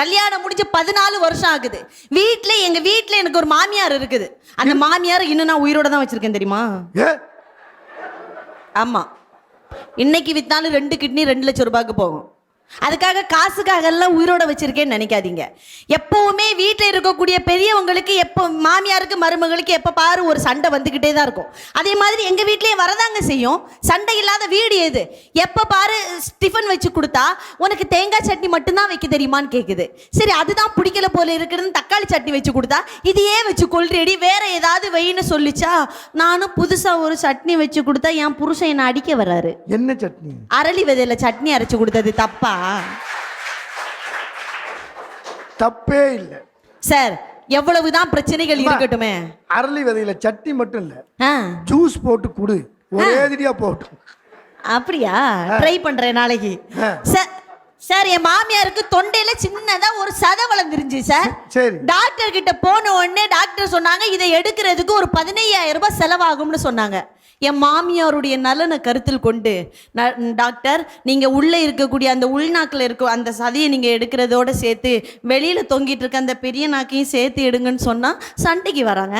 கல்யாணம் முடிஞ்சு பதினாலு வருஷம் ஆகுது. வீட்ல எங்க வீட்ல எனக்கு ஒரு மாமியார் இருக்குது. அந்த மாமியார் இன்னும் நான் உயிரோட தான் வச்சிருக்கேன் தெரியுமா? ஆமா. இன்னைக்கு வித்தாலும் ரெண்டு கிட்னி ரெண்டு லட்சம் ரூபாய்க்கு போகும். அதுக்காக காசுக்காக எல்லாம் உயிரோட வச்சிருக்கேன்னு நினைக்காதீங்க. எப்பவுமே வீட்டில் இருக்கக்கூடிய பெரியவங்களுக்கு எப்போ மாமியாருக்கு மருமகளுக்கு எப்போ பாரு ஒரு சண்டை வந்துக்கிட்டே தான் இருக்கும். அதே மாதிரி எங்கள் வீட்லேயே வரதாங்க செய்யும். சண்டை இல்லாத வீடு எது? எப்போ பாரு டிஃபன் வச்சு கொடுத்தா உனக்கு தேங்காய் சட்னி மட்டும்தான் வைக்க தெரியுமான்னு கேட்குது சரி அதுதான் பிடிக்கல போல இருக்குதுன்னு தக்காளி சட்னி வச்சு கொடுத்தா இதையே வச்சு கொள்றேடி வேற ஏதாவது வைன்னு சொல்லிச்சா நானும் புதுசாக ஒரு சட்னி வச்சு கொடுத்தா என் புருஷன் என்னை அடிக்க வர்றாரு. என்ன சட்னி? அரளி விதையில சட்னி அரைச்சு கொடுத்தது தப்பா? தப்பே இல்லை. சார் எவ்வளவுதான் பிரச்சனைகள் இருக்கட்டுமே. அரளி விதையில சட்னி மட்டும் இல்லை. ஜூஸ் போட்டு குடு. ஒரே போட்டு அப்படியா? ட்ரை பண்றேன் நாளைக்கு. சார் சார் என் மாமியாருக்கு தொண்டையில சின்னதா ஒரு சதை வளர்ந்துருச்சு சார். சரி. டாக்டர் கிட்ட போன உடனே டாக்டர் சொன்னாங்க இதை எடுக்கிறதுக்கு ஒரு பதினையாயிரம் ரூபாய் செலவாகும்னு சொன்னாங்க. என் மாமியாருடைய நலனை கருத்தில் கொண்டு டாக்டர் நீங்க உள்ள இருக்கக்கூடிய அந்த உள்நாக்கில் இருக்க அந்த சதையை நீங்க எடுக்கிறதோட சேர்த்து வெளியில தொங்கிட்டு இருக்க அந்த பெரிய நாக்கையும் சேர்த்து எடுங்கன்னு சொன்னா சண்டைக்கு வராங்க.